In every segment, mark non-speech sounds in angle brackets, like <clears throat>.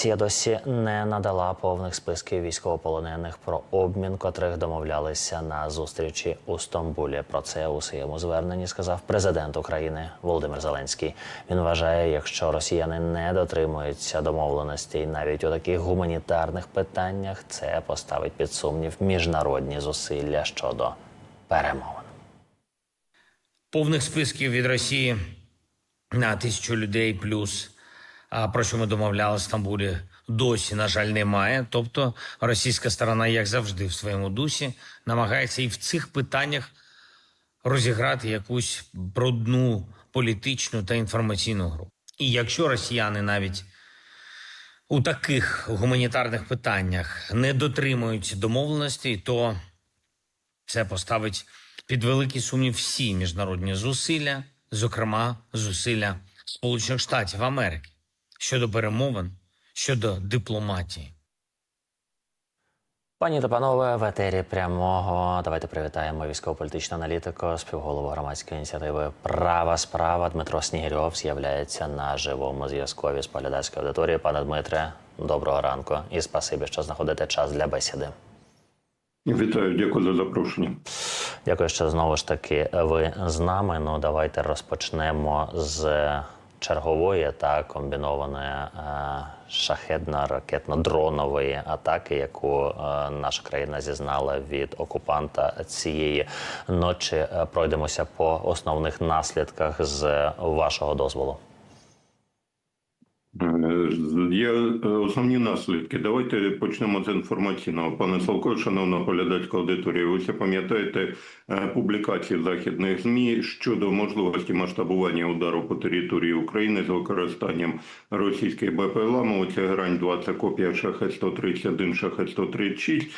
Росія досі не надала повних списків військовополонених про обмін, котрих домовлялися на зустрічі у Стамбулі. Про це у своєму зверненні сказав президент України Володимир Зеленський. Він вважає, якщо росіяни не дотримуються домовленостей навіть у таких гуманітарних питаннях, це поставить під сумнів міжнародні зусилля щодо перемовин. повних списків від Росії на тисячу людей плюс, а, про що ми домовляли в Стамбулі, досі, на жаль, немає. Тобто російська сторона, як завжди, в своєму дусі, намагається і в цих питаннях розіграти якусь брудну політичну та інформаційну гру. І якщо росіяни навіть у таких гуманітарних питаннях не дотримують домовленостей, то це поставить під великий сумнів всі міжнародні зусилля, зокрема зусилля Сполучених Штатів Америки щодо перемовин, щодо дипломатії. Пані та панове, в етері прямого давайте привітаємо військово-політичного аналітика, співголову громадської ініціативи Права справа Дмитро Снігирьов з'являється на живому зв'язку з поглядацької аудиторії. Пане Дмитре, доброго ранку і спасибі, що знаходите час для бесіди. Вітаю, дякую за запрошення. Дякую, що знову ж таки ви з нами. Ну давайте розпочнемо з чергової та комбінованої е, шахедно-ракетно-дронової атаки, яку е, наша країна зізнала від окупанта цієї ночі. Е, Пройдемося по основних наслідках з вашого дозволу. Е, Є е, основні наслідки. Давайте почнемо з інформаційного. Пане Славко, шановна глядацька аудиторія, ви всі пам'ятаєте е, публікації західних ЗМІ щодо можливості масштабування удару по території України з використанням російських БПЛА, мовиться грань 2 це копія шахет 131, шахет 136, м,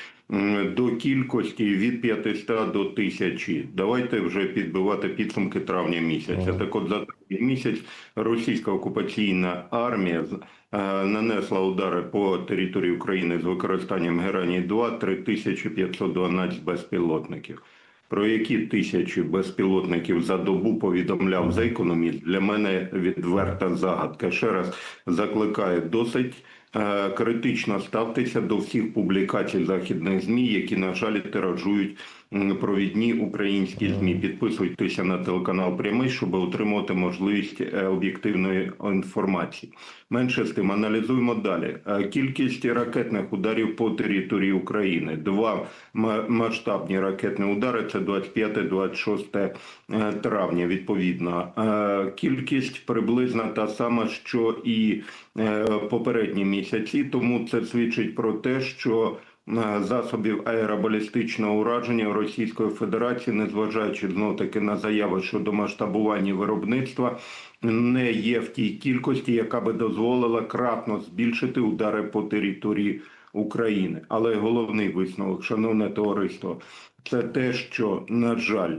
до кількості від 500 до 1000. Давайте вже підбивати підсумки травня місяця. Так от за травень місяць російська окупаційна армія е, нанесла удари по території України з використанням герані 2 3512 безпілотників. Про які тисячі безпілотників за добу повідомляв за економіст, для мене відверта загадка. Ще раз закликаю досить критично ставтеся до всіх публікацій західних змі, які на жаль тиражують провідні українські змі. Підписуйтеся на телеканал Прямий, щоб отримувати можливість е, об'єктивної інформації. Менше з тим, аналізуємо далі. Е, Кількість ракетних ударів по території України. Два масштабні ракетні удари. Це 25-26 е, травня. Відповідно, Е, кількість приблизно та сама, що і е, попередні місяці. Тому це свідчить про те, що е, засобів аеробалістичного ураження Російської Федерації, незважаючи знов таки на заяви щодо масштабування виробництва, не є в тій кількості, яка би дозволила кратно збільшити удари по території України. Але головний висновок, шановне товариство, це те, що на жаль,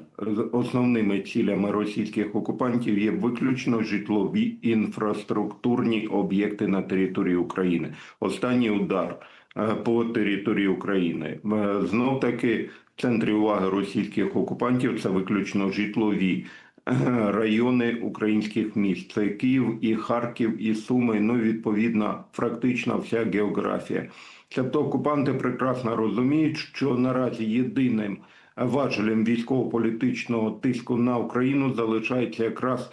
основними цілями російських окупантів є виключно житлові інфраструктурні об'єкти на території України. Останній удар е, по території України знов таки в центрі уваги російських окупантів це виключно житлові е, райони українських міст. Це Київ і Харків, і Суми. Ну відповідно, практично вся географія. Тобто окупанти прекрасно розуміють, що наразі єдиним важелем військово-політичного тиску на Україну залишається якраз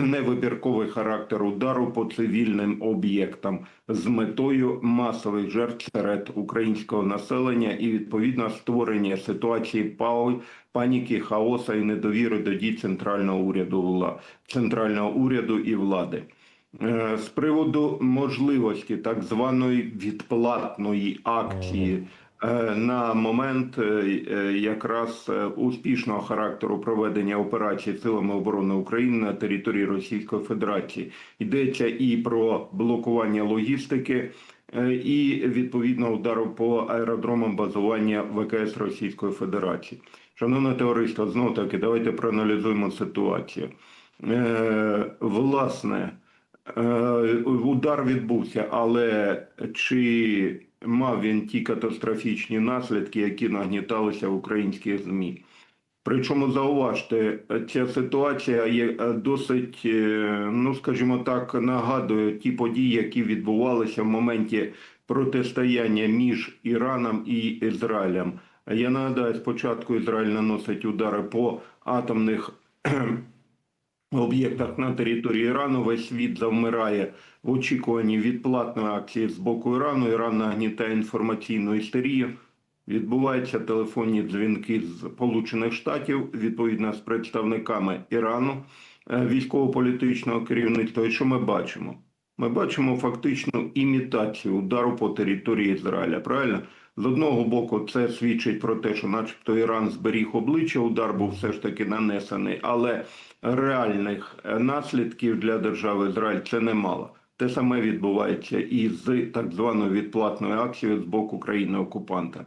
невибірковий характер удару по цивільним об'єктам з метою масових жертв серед українського населення і відповідно створення ситуації паніки, хаоса і недовіри до дій центрального уряду центрального уряду і влади. Е, З приводу можливості так званої відплатної акції е, на момент е, якраз успішного характеру проведення операції силами оборони України на території Російської Федерації йдеться і про блокування логістики. І відповідно удару по аеродромам базування ВКС Російської Федерації. Шановне товариство, знов таки давайте проаналізуємо ситуацію. Е, власне, Удар відбувся, але чи мав він ті катастрофічні наслідки, які нагніталися в українських ЗМІ? Причому зауважте, ця ситуація є е, досить, е, ну скажімо так, нагадує ті події, які відбувалися в моменті протистояння між Іраном і Ізраїлем. Я нагадаю, спочатку Ізраїль наносить удари по атомних об'єктах на території Ірану. Весь світ завмирає в очікуванні відплатної акції з боку Ірану. Іран нагнітає інформаційну істерію. Відбуваються телефонні дзвінки з Сполучених Штатів відповідно з представниками Ірану, е, військово-політичного керівництва. І що ми бачимо? Ми бачимо фактичну імітацію удару по території Ізраїля. Правильно? З одного боку, це свідчить про те, що, начебто, Іран зберіг обличчя, удар був все ж таки нанесений, але реальних наслідків для держави Ізраїль це немало. Те саме відбувається і з так званою відплатною акцією з боку країни-окупанта.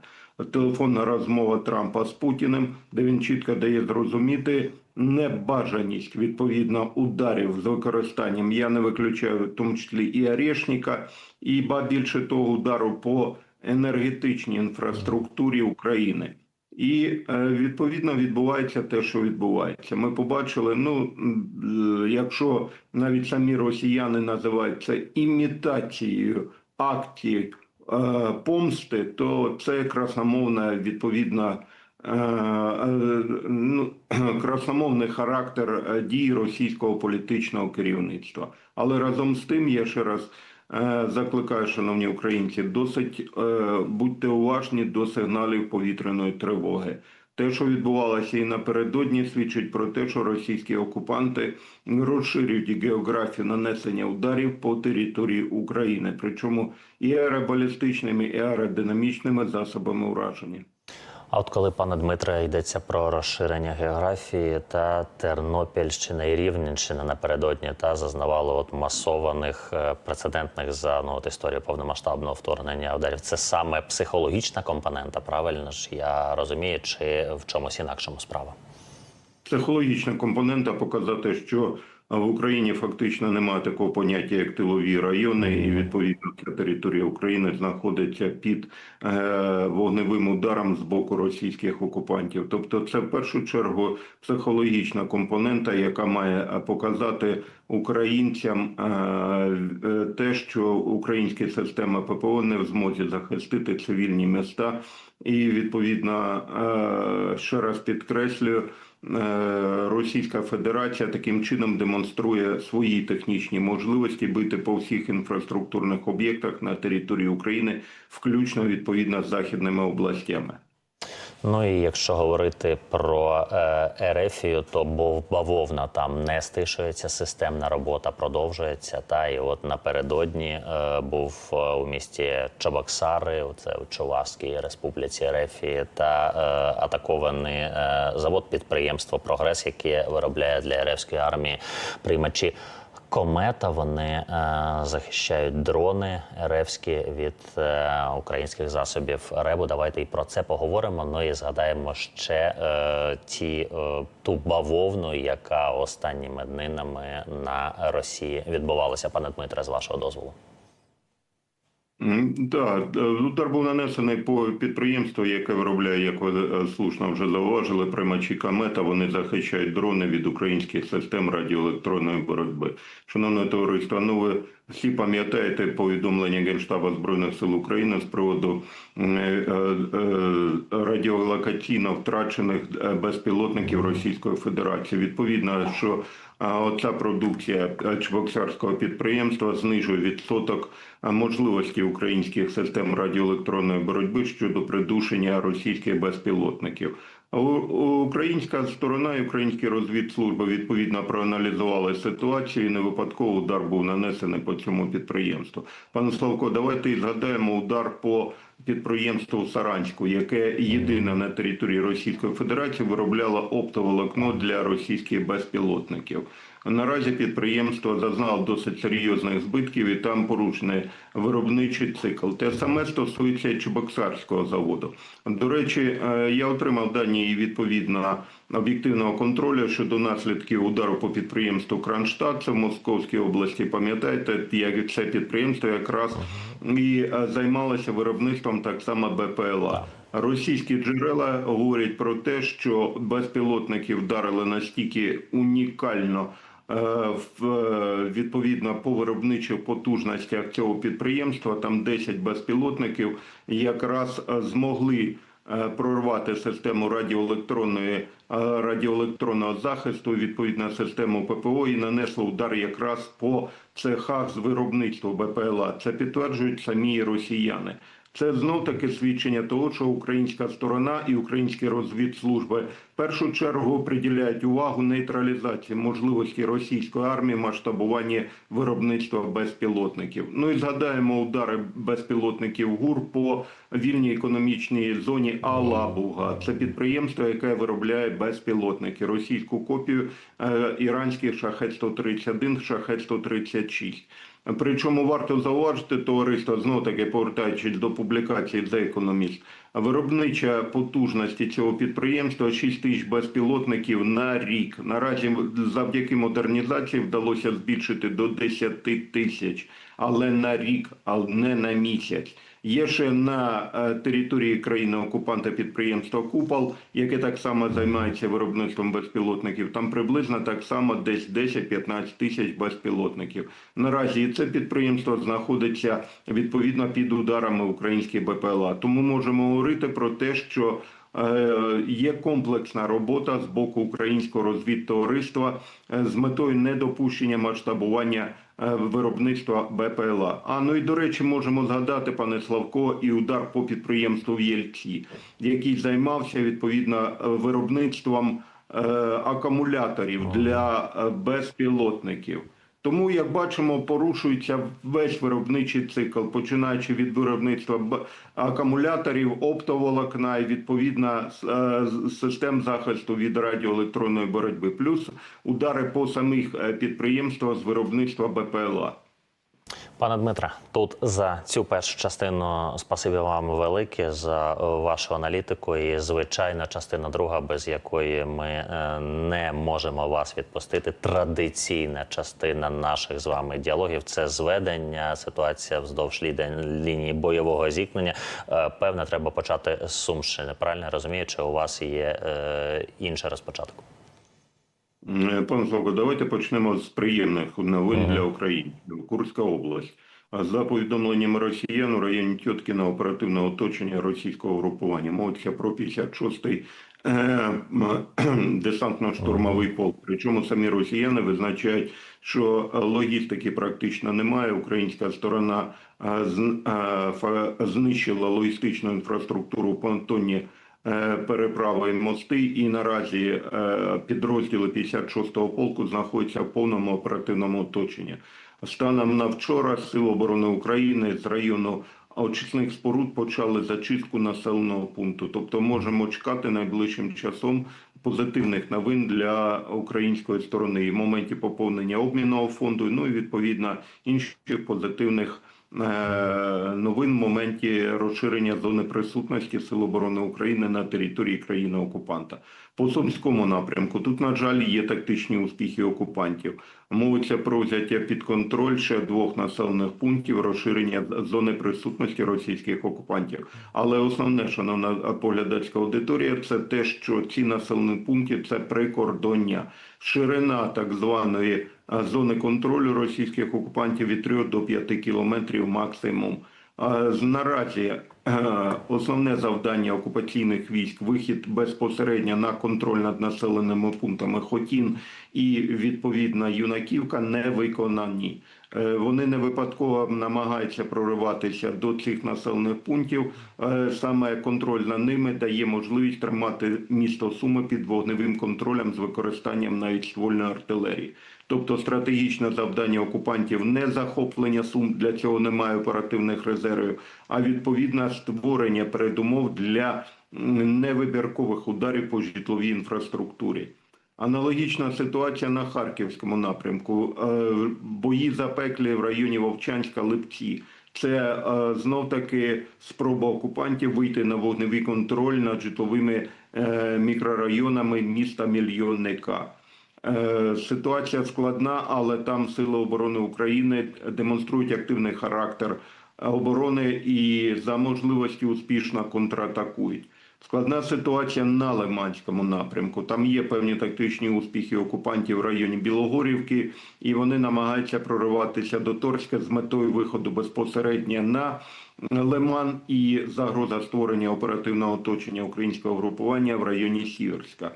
Телефонна розмова Трампа з Путіним, де він чітко дає зрозуміти небажаність відповідно ударів з використанням. Я не виключаю в тому числі і Орешника, і ба більше того удару по енергетичній інфраструктурі України. І е, відповідно відбувається те, що відбувається. Ми побачили. Ну е, якщо навіть самі росіяни називають це імітацією акції е, помсти, то це красномовна відповідна. е, е, Ну, <clears throat> красномовний характер дій російського політичного керівництва, але разом з тим я ще раз Закликаю, шановні українці, досить е, будьте уважні до сигналів повітряної тривоги. Те, що відбувалося і напередодні, свідчить про те, що російські окупанти розширюють географію нанесення ударів по території України, причому і аеробалістичними, і аеродинамічними засобами ураження. А от коли, пане Дмитре, йдеться про розширення географії та Тернопільщина і Рівненщина напередодні та зазнавали от масованих е, прецедентних за ну от історію повномасштабного вторгнення ударів. Це саме психологічна компонента, правильно ж я розумію, чи в чомусь інакшому справа? Психологічна компонента показати, що в Україні фактично немає такого поняття, як тилові райони, і відповідно ця територія України знаходиться під е, вогневим ударом з боку російських окупантів. Тобто, це в першу чергу психологічна компонента, яка має е, показати українцям е, те, що українська система ППО не в змозі захистити цивільні міста, і відповідно ще раз підкреслюю. Е, Російська Федерація таким чином демонструє свої технічні можливості бити по всіх інфраструктурних об'єктах на території України, включно відповідно з західними областями. Ну і якщо говорити про е, Ерефію, то бавовна там не стишується, системна робота продовжується. Та і от напередодні е, був е, у місті Чабаксари, це у Чувашській республіці Ерефії, та атакований завод підприємство Прогрес, яке виробляє для ерефської армії приймачі. Комета вони е, захищають дрони ревські від е, українських засобів ребу. Давайте і про це поговоримо. Ну і згадаємо ще е, ті ту бавовну, яка останніми днинами на Росії відбувалася. Пане Дмитре, з вашого дозволу. Так, удар був нанесений по підприємству, яке виробляє, як ви е, слушно вже зауважили, приймачі комета. Вони захищають дрони від українських систем радіоелектронної боротьби. Шановне товариство, ну ви всі пам'ятаєте повідомлення Генштабу Збройних сил України з приводу е, е, е, радіолокаційно втрачених е, безпілотників Російської Федерації. Відповідно, що оця продукція е, чебоксарського підприємства знижує відсоток е, можливості українських систем радіоелектронної боротьби щодо придушення російських безпілотників. Українська сторона і українські розвідслужби відповідно проаналізували ситуацію. і Не випадково удар був нанесений по цьому підприємству. Пане Славко, давайте і згадаємо удар по підприємству Саранську, яке єдине на території Російської Федерації виробляло оптоволокно для російських безпілотників. Наразі підприємство зазнало досить серйозних збитків і там порушений виробничий цикл. Те саме стосується Чебоксарського заводу. До речі, е, я отримав дані і відповідно об'єктивного контролю щодо наслідків удару по підприємству Кронштадт, в Московській області. Пам'ятаєте, як це підприємство якраз і е, займалася виробництвом так само БПЛА. Російські джерела говорять про те, що безпілотники вдарили настільки унікально відповідно по виробничих потужностях цього підприємства. Там 10 безпілотників якраз е, змогли е, прорвати систему радіоелектронної е, радіоелектронного захисту, відповідно систему ППО, і нанесли удар якраз по цехах з виробництва БПЛА. Це підтверджують самі росіяни. Це знов таки свідчення того, що українська сторона і українські розвідслужби в першу чергу приділяють увагу нейтралізації можливості російської армії масштабування виробництва безпілотників. Ну і згадаємо удари безпілотників ГУР по вільній економічній зоні Алабуга. Це підприємство, яке виробляє безпілотники, російську копію е, іранських шахет 131 шахет 136 Причому варто зауважити товариство, знов таки повертаючись до публікації The Economist, виробнича потужності цього підприємства 6 тисяч безпілотників на рік. Наразі завдяки модернізації вдалося збільшити до 10 тисяч, але на рік, а не на місяць. Є ще на е, території країни окупанта підприємство Купол, яке так само займається виробництвом безпілотників. Там приблизно так само десь 10-15 тисяч безпілотників. Наразі це підприємство знаходиться відповідно під ударами українських БПЛА. Тому можемо говорити про те, що Е, Є комплексна робота з боку українського розвідтовариства е, з метою недопущення масштабування е, виробництва БПЛА. А ну і до речі, можемо згадати, пане Славко, і удар по підприємству в Єльці, який займався відповідно виробництвом акумуляторів для безпілотників. Тому, як бачимо, порушується весь виробничий цикл, починаючи від виробництва акумуляторів, оптоволокна і відповідно е, систем захисту від радіоелектронної боротьби, плюс удари по самих е, підприємствах з виробництва БПЛА. Пане Дмитре, тут за цю першу частину спасибі вам велике за е, вашу аналітику. І звичайна частина друга, без якої ми е, не можемо вас відпустити. Традиційна частина наших з вами діалогів це зведення, ситуація вздовж лінії бойового зіткнення. Е, Певне, треба почати з Сумщини. Правильно розумію, чи у вас є е, інший розпочаток? Е, Пане Славко, давайте почнемо з приємних новин для України. Курська область. А За повідомленнями росіян у районі Тьоткіна оперативне оточення російського групування. Мовиться про 56-й е, десантно-штурмовий полк. Причому самі росіяни визначають, що е, логістики практично немає. Українська сторона е, е, знищила логістичну інфраструктуру понтонні е, переправи і мости, і наразі е, підрозділи 56-го полку знаходяться в повному оперативному оточенні. Станом на вчора Сили оборони України з району очисних споруд почали зачистку населеного пункту. Тобто можемо чекати найближчим часом позитивних новин для української сторони в моменті поповнення обмінного фонду, ну і відповідно інших позитивних е, новин в моменті розширення зони присутності Сил оборони України на території країни окупанта. По Сумському напрямку тут, на жаль, є тактичні успіхи окупантів. Мовиться про взяття під контроль ще двох населених пунктів, розширення зони присутності російських окупантів. Але основне, шановна поглядацька аудиторія, це те, що ці населені пункти це прикордоння, ширина так званої зони контролю російських окупантів від 3 до 5 кілометрів максимум. Наразі е, основне завдання окупаційних військ вихід безпосередньо на контроль над населеними пунктами Хотін і відповідна юнаківка не виконані. Е, Вони не випадково намагаються прориватися до цих населених пунктів. Е, Саме контроль над ними дає можливість тримати місто Суми під вогневим контролем з використанням навіть ствольної артилерії. Тобто стратегічне завдання окупантів не захоплення сум, для цього немає оперативних резервів, а відповідне створення передумов для невибіркових ударів по житловій інфраструктурі. Аналогічна ситуація на Харківському напрямку. Е, Бої запеклі в районі Вовчанська, Липці. Це е, знов таки спроба окупантів вийти на вогневий контроль над житловими е, мікрорайонами міста мільйонника. Ситуація складна, але там Сили оборони України демонструють активний характер оборони і за можливості успішно контратакують. Складна ситуація на Лиманському напрямку. Там є певні тактичні успіхи окупантів в районі Білогорівки, і вони намагаються прориватися до Торська з метою виходу безпосередньо на Лиман і загроза створення оперативного оточення українського групування в районі Сіверська.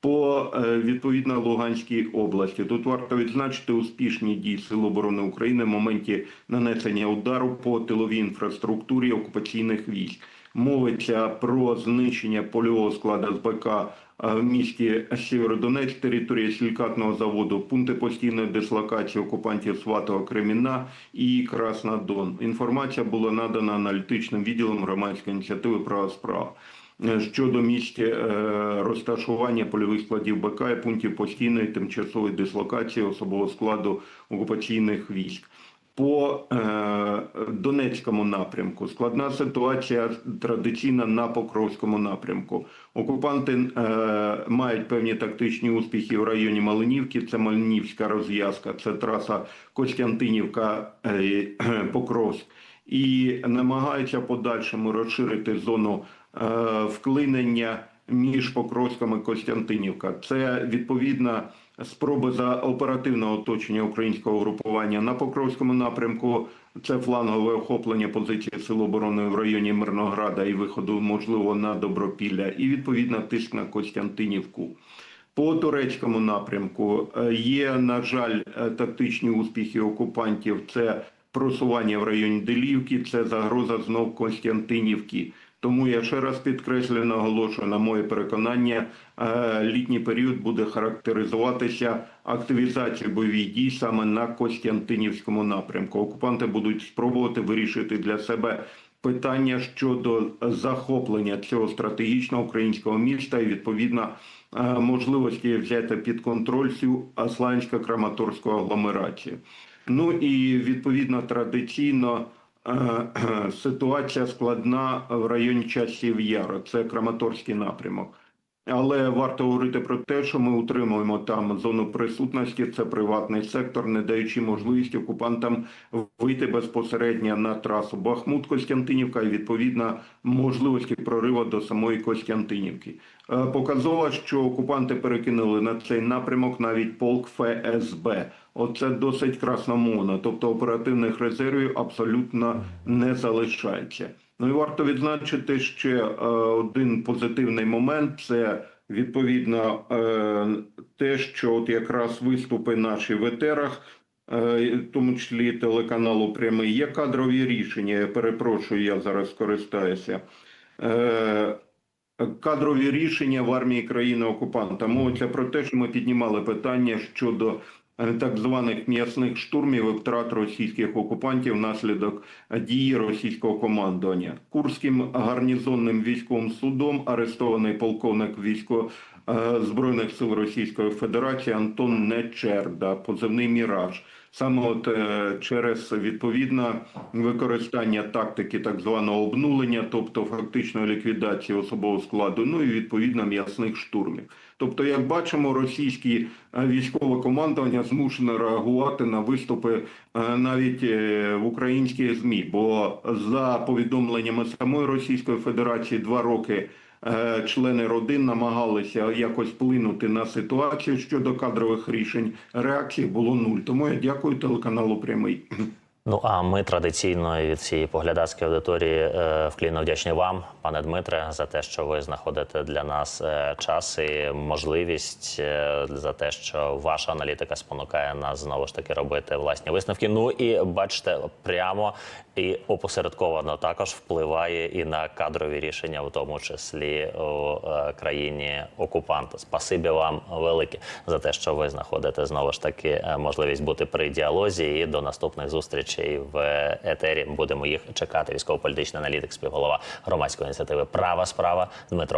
По е, відповідно Луганській області тут варто відзначити успішні дії Сил оборони України в моменті нанесення удару по тиловій інфраструктурі окупаційних військ. Мовиться про знищення польового складу з БК е, в місті Сєвєродонецьк, територія сількатного заводу, пункти постійної дислокації окупантів Сватого Креміна і Краснодон. Інформація була надана аналітичним відділом громадської ініціативи Права справа е, щодо місць е, розташування польових складів БК і пунктів постійної тимчасової дислокації особового складу окупаційних військ. По е, Донецькому напрямку складна ситуація традиційна на Покровському напрямку. Окупанти е, мають певні тактичні успіхи в районі Малинівки. Це Малинівська розв'язка, це траса Костянтинівка е, Покровськ. І намагаються подальшому розширити зону е, вклинення між Покровськом і Костянтинівка. Це відповідна спроби за оперативного оточення українського групування на Покровському напрямку. Це флангове охоплення позиції Сил оборони в районі Мирнограда і виходу, можливо, на Добропілля, і відповідно тиск на Костянтинівку. По турецькому напрямку е, є, на жаль, е, тактичні успіхи окупантів. Це просування в районі Делівки, це загроза знов Костянтинівки. Тому я ще раз підкреслюю, наголошую на моє переконання, е, літній період буде характеризуватися активізацією бойових дій саме на Костянтинівському напрямку. Окупанти будуть спробувати вирішити для себе питання щодо захоплення цього стратегічного українського міста і відповідно е, можливості взяти під контроль цю Аслансько-Краматорську агломерацію. Ну і відповідно традиційно ситуація складна в районі часів Яру. Це Краматорський напрямок. Але варто говорити про те, що ми утримуємо там зону присутності, це приватний сектор, не даючи можливість окупантам вийти безпосередньо на трасу Бахмут-Костянтинівка і відповідно можливості прориву до самої Костянтинівки. Е, Показово, що окупанти перекинули на цей напрямок навіть полк ФСБ. Оце досить красномовно, тобто оперативних резервів абсолютно не залишається. Ну і варто відзначити ще е, один позитивний момент: це відповідно е, те, що от якраз виступи наші в етерах, е, в тому числі телеканалу Прямий, є кадрові рішення. Я перепрошую, я зараз скористаюся. Кадрові рішення в армії країни окупанта мовиться про те, що ми піднімали питання щодо так званих м'ясних штурмів і втрат російських окупантів внаслідок дії російського командування. Курським гарнізонним військовим судом арестований полковник військо е, збройних сил Російської Федерації Антон Нечерда, позивний Міраж. Саме от е, через відповідне використання тактики так званого обнулення, тобто фактичної ліквідації особового складу, ну і відповідно м'ясних штурмів. Тобто, як бачимо, російське е, військове командування змушено реагувати на виступи е, навіть е, в українських змі. Бо за повідомленнями самої Російської Федерації два роки. Члени родин намагалися якось вплинути на ситуацію щодо кадрових рішень. Реакції було нуль. Тому я дякую телеканалу Прямий. Ну а ми традиційно від цієї поглядацької аудиторії е, вклінно вдячні вам, пане Дмитре, за те, що ви знаходите для нас е, час і можливість е, за те, що ваша аналітика спонукає нас знову ж таки робити власні висновки. Ну і бачите, прямо і опосередковано також впливає і на кадрові рішення, в тому числі у е, країні окупанта. Спасибі вам велике за те, що ви знаходите знову ж таки е, можливість бути при діалозі. І до наступних зустрічей в етері будемо їх чекати. Військово-політичний аналітик, співголова громадської ініціативи Права справа Дмитро.